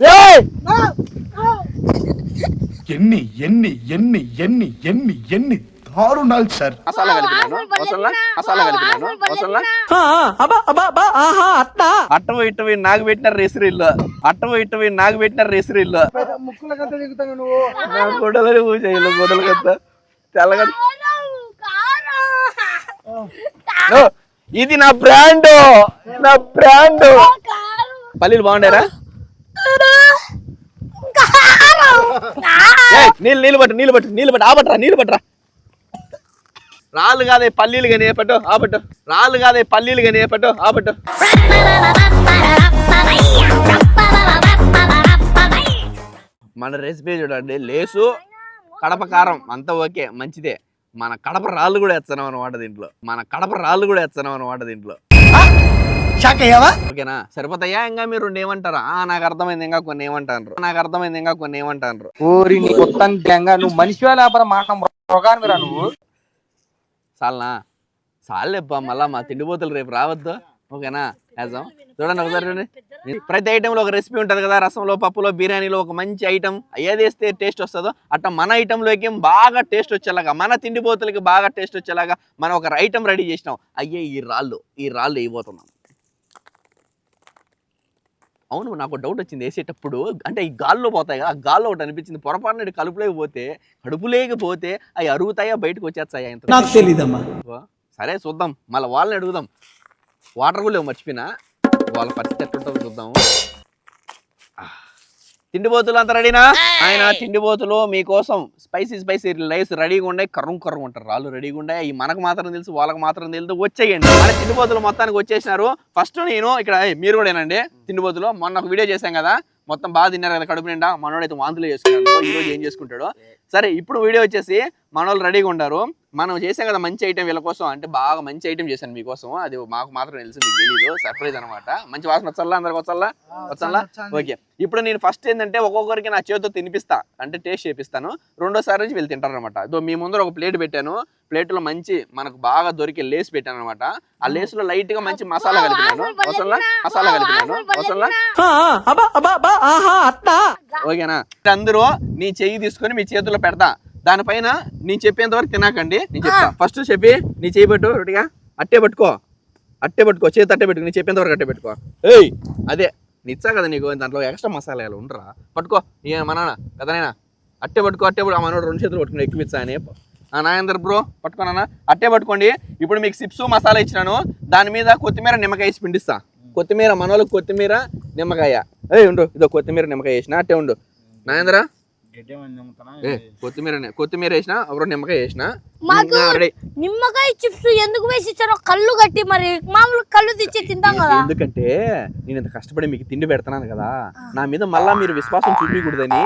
ఏయ్! ఎన్ని ఎన్ని ఎన్ని ఎన్ని ఎన్ని ఎన్ని దారుణాలు సార్. మసాలా కలిపినాను. అట్టవు ఇట్టవి నాకు పెట్టిన రెసిరిల్లు అట్టవు ఇట్టవి నాకు పెట్టిన రెసిరిల్లు గొడవలు పూజలు గొడవలు కదా తెల్లగా ఓ, ఇది నా బ్రాండ్. నా బ్రాండ్. పల్లీలు బాగుండారా నీళ్ళు నీళ్ళు పట్టు నీళ్ళు పట్టు నీళ్ళు పట్టు ఆపట్రా నీళ్ళు పట్టరా. రాళ్ళు కాదే పల్లీలు కానీ ఏపట్టు ఆపట్టు. రాళ్ళు కాదే పల్లీలు కానీ ఏపట్టు ఆపట్టు. మన రెసిపీ చూడండి లేసు కడప కారం అంతా ఓకే మంచిదే. మన కడప రాళ్ళు కూడా వేస్తున్నాం అనమాట దీంట్లో. మన కడప రాళ్ళు కూడా వేస్తున్నాం అనమాట దీంట్లో. షాక్ అయ్యావా? ఓకేనా? సరిపోతాయా? ఇంకా మీరు రెండు ఏమంటారా ఆ నాకు అర్థమైంది. ఇంకా కొన్ని ఏమంటారు నాకు అర్థమైంది. ఇంకా కొన్ని ఏమంటారు ఓరి నీ కొత్త గంగా నువ్వు మనిషివా లేకపోతే మాట మృగానివిరా నువ్వు. చాలనా చాలేప్ప మళ్ళా మా తిండిపోతులు రేపు రావద్దు. ఓకేనా? వేద్దాం చూడండి ఒకసారి చూడండి. ప్రతి ఐటెంలో ఒక రెసిపీ ఉంటుంది కదా రసంలో పప్పులో బిర్యానీలో ఒక మంచి ఐటమ్ ఏది వేస్తే టేస్ట్ వస్తుందో అట్లా మన ఐటెంలోకి బాగా టేస్ట్ వచ్చేలాగా మన తిండిపోతులకి బాగా టేస్ట్ వచ్చేలాగా మనం ఒక ఐటమ్ రెడీ చేసినాం. అయ్యే ఈ రాళ్ళు ఈ రాళ్ళు వేయబోతున్నాం అవును నాకు డౌట్ వచ్చింది. వేసేటప్పుడు అంటే ఈ గాల్లో పోతాయి కదా ఆ గాల్లో ఒకటి అనిపించింది. పొరపాటున కలుపులోకి పోతే కడుపులోకి పోతే అవి అరుగుతాయా బయటకు వచ్చేస్తాయా నాకు తెలీదమ్మా. ఓ, సరే చూద్దాం. మళ్ళీ వాళ్ళని అడుగుదాం. వాటర్ కూడా లేవు మర్చిపోయినా. వాళ్ళ పరిస్థితి ఎట్లుంటుందో చూద్దాం. ఆ, తిండిపోతులు అంతా రెడీనా ఆయన తిండిపోతులు మీకోసం స్పైసీ స్పైసీ రైస్ రెడీగా ఉండే కర్రం కర్రం ఉంటారు రాళ్ళు రెడీగా ఉండే ఈ మనకు మాత్రం తెలుసు వాళ్ళకి మాత్రం తెలుసు వచ్చేయండి. మన తిండిపోతులు మొత్తానికి వచ్చేసినారు. ఫస్ట్ నేను ఇక్కడ మీరు కూడా ఏనండి తిండిపోతులు మొన్న ఒక వీడియో చేశాం కదా మొత్తం బాగా తిన్నారు కదా కడుపు నిండా మనోడైతే వాంతులు చేసుకున్నాడు. ఈ రోజు ఏం చేసుకుంటాడు. సరే ఇప్పుడు వీడియో వచ్చేసి మనోళ్ళు రెడీగా ఉంటారు మనం చేసాం కదా మంచి ఐటెం వీళ్ళ కోసం. అంటే బాగా మంచి ఐటెం చేశాను మీకోసం. అది మాకు మాత్రం తెలుసు మీకు తెలీదు. సర్ప్రైజ్ అనమాట మంచి వాసన వచ్చల్లా అందరికి వచ్చల్లా వచ్చల్లా ఓకే ఇప్పుడు నేను ఫస్ట్ ఏంటంటే ఒక్కొక్కరికి నా చేతితో తినిపిస్తా. అంటే టేస్ట్ చేపిస్తాను. రెండోసారి నుంచి వీళ్ళు తింటారు అనమాట ఇదో మీ ముందర ఒక ప్లేట్ పెట్టాను. ప్లేట్లో మంచి మనకు బాగా దొరికే లేస్ పెట్టాను అనమాట ఆ. లేస్లో లైట్గా మంచి మసాలా కలిపినాను. అవసరంలా మసాలా కలిపినాను. అవసరంలా ఓకేనా అందరూ నీ చెయ్యి తీసుకొని మీ చేతిలో పెడతా. దానిపైన నేను చెప్పేంత వరకు తినాకండి. నేను చెప్తా. ఫస్ట్ చెప్పి నీ చెయ్యి పెట్టు రెడీగా? అట్టే పట్టుకో. అట్టే పట్టుకో. చేతి అట్టే పెట్టుకో నీ చెప్పేంత వరకు అట్టే పెట్టుకో. ఏయ్! అదే నిచ్చా కదా నీకు? దాంట్లో ఎక్స్ట్రా మసాలాలు ఉండరా? పట్టుకో. ఏ మన కదనైనా అట్టే పట్టుకో అట్టే పట్టు ఆ మనోడు రెండు చేతులు పట్టుకుని ఎక్కువిచ్చా అని ఆ నాగేందర్ బ్రో పట్టుకోనా అట్టే పట్టుకోండి. ఇప్పుడు మీకు సిప్స్ మసాలా ఇచ్చినాను. దాని మీద కొత్తిమీర నిమ్మకాయ వేసి పిండిస్తా. కొత్తిమీర మనోళ్ళకి కొత్తిమీర నిమ్మకాయ. ఏ ఉండు. ఇదో కొత్తిమీర నిమ్మకాయ వేసిన అట్టే ఉండు. నాగేంద్ర? కొత్తిమీర కొత్తిమీర వేసిన ఒక నిమ్మకాయ వేసిన మాకు నిమ్మకాయ చిప్స్ ఎందుకు వేసి ఇచ్చారో కళ్ళు కట్టి మరి. మామూలు కళ్ళు తెచ్చి తింటాం కదా. ఎందుకంటే నేను ఇంత కష్టపడి మీకు తిండి పెడుతున్నాను కదా. నా మీద మళ్ళా మీరు విశ్వాసం చూపించకూడదని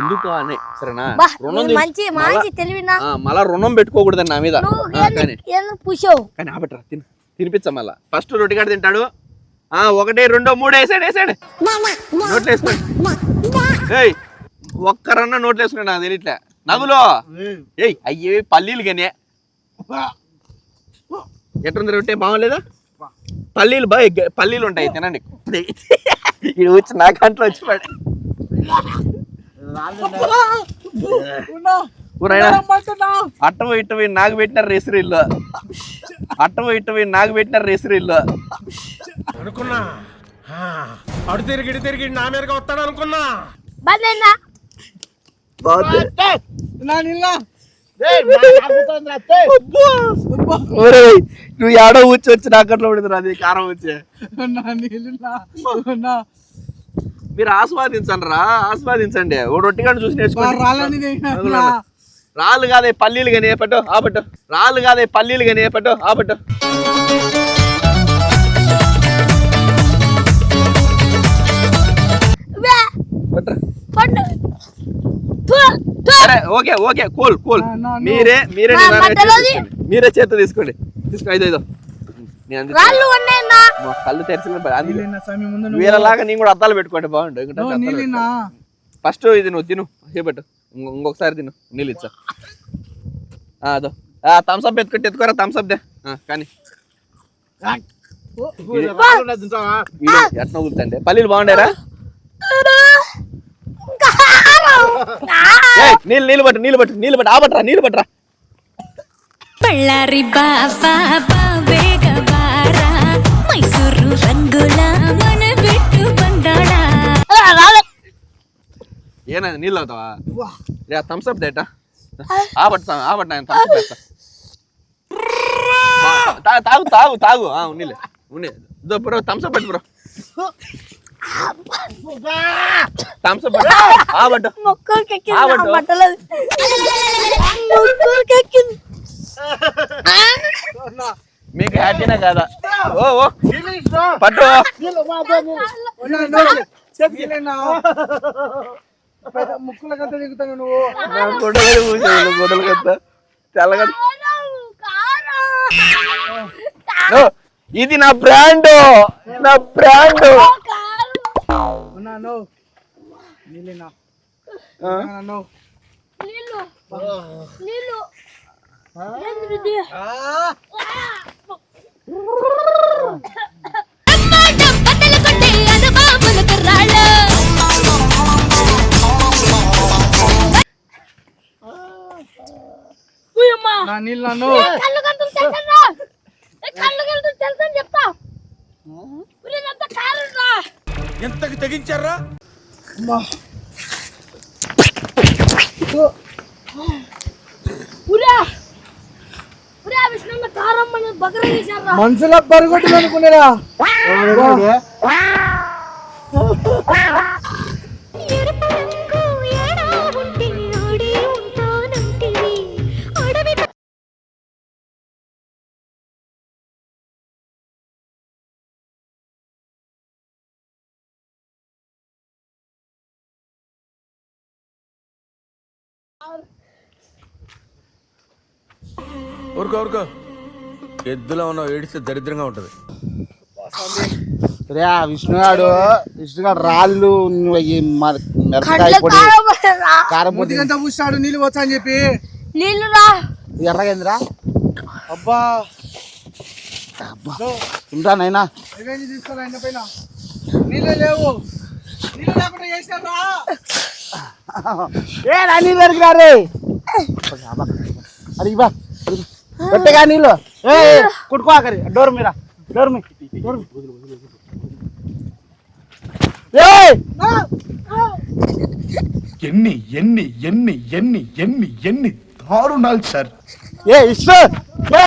ఎందుకు అని సరేనా? బా రుణం మంచి మళ్ళా- మంచి తెలివినా? ఆ, మళ్ళా రుణం పెట్టుకోకూడదని నా మీద. పుషావు కానీ ఆపట్రా తిను. తినిపించా మళ్ళా. ఫస్ట్ రొట్టిగాడు తింటాడు. ఆ ఒకటి రెండో మూడు వేసాడు వేసాడు. నోట్లు వేసుకోండి. ఏయ్ ఒక్కరన్నా నోట్లు వేసుకోండి నాకు తెలియట్లే. నవ్వులో ఏయ్ అయ్యే పల్లీలు కానీ. ఎట్టుంది రొట్టె బాగోలేదా పల్లీలు బాయ్ పల్లీలు ఉంటాయి తినండి. ఇది వచ్చి నా కంట్లో వచ్చి పడి. అట్టవు ఇట్టవి నాకు పెట్టిన రెసిరిల్లు అట్టవు ఇట్టవి నాకు పెట్టిన రెసిరిల్లు అనుకున్నా. ఆ, అడు తిరిగి ఇటు తిరిగి నా మీదగా వస్తాడు అనుకున్నా. నువ్వు ఏడో ఊచి వచ్చి నా కంట్లో పడింది అది కారం వచ్చి మీరు ఆస్వాదించండి రా ఆస్వాదించండి. ఓ రొట్టిగాడు చూసి నేర్చుకోండి. రాళ్ళు కాదే పల్లీలు కానీ పట్టు ఆపట్టు రాళ్ళు కాదే పల్లీలు కానీ పట్టు ఆపట్టు సరే ఓకే ఓకే కూల్ కూల్. మీరే మీరే. మీరే చేత తీసుకోండి. తీసుకో ఐదో ఐదో. కళ్ళు తెరిచి అందుకే. వీళ్ళలాగా నేను కూడా అద్దాలు పెట్టుకోండి బాగుండు. ఫస్ట్ ఇది నువ్వు తిను. చేపట్టు ఇంకొ- ఇంకొకసారి తిను. నీళ్ళు ఇచ్చా. ఆ, అదో. ఆ థమ్స్ అప్ ఎత్తుకుంటే ఎత్తుకోరా థమ్స్ అప్ దే. ఆ, కానీ. ఎట్లా కుదురుతండి పల్లీలు బాగుండారా? నీళ్ళు నీళ్ళు పట్టు నీళ్ళు పట్టు నీళ్ళు పట్టు ఆపట్రా నీళ్ళు పట్రా బళ్ళారి బాబా బాబేగ బారా మైసూరు రంగుల మన బిట్టు బందాడా ఏనాది నీళ్ళు అవుతావా రే థమ్స్ అప్ దేట ఆపట్టు ఆపట్టు నేను థమ్స్ అప్ తాగు తాగు తాగు. తాగు ఉన్నీలే ఉన్నే దో బ్రో థమ్స్ పెట్టు బ్రో. థమ్స్ అప్ మొక్కలకి ఎక్కింది ఆ. బట్టలు మొక్కలకి ఎక్కింది మీకు హ్యాపీనా కాదా ఓ ఓ పట్టు దిగుతాను నువ్వు కారం. ఓ, ఇది నా బ్రాండ్ నా బ్రాండ్. ఉన్నాను నీళ్ళేనా ఆ? అన్నాను నీళ్ళు నీళ్ళు. నా నీళ్ళు నన్ను కళ్ళు కళ్ళు చెప్తా. ఎంతకి తెగించారా? మనుషుల పరుగుట్లు ఊరుకో ఊరుకో. ఎద్దులో ఉన్న ఏడిస్తే దరిద్రంగా ఉంటది. రే ఆ విష్ణుగాడు విష్ణుగాడు రాళ్ళు నువ్వు ఈ మ- మిరపకాయ పొడి కారం పొడి ముద్దిగంతా నీళ్ళు వచ్చా అని చెప్పి. నీళ్ళు రా ఎర్రగైందిరా? అబ్బా. అబ్బా. తింటా నైనా రివెంజ్ తీసుకోరా ఆయన పైన నీళ్ళే లేవు. నీళ్ళు లేకుండా చేసినారా ఏ నీళ్ళు అడిగిరా రే అడిగి బా పెట్టగా నీళ్ళు. ఏ కుట్టుకో ఆఖరి. డోర్ మీద డోర్ మీ! ఎన్ని ఎన్ని ఎన్ని ఎన్ని ఎన్ని ఎన్ని దారుణాలు సార్. ఏ ఇష్ట ఏ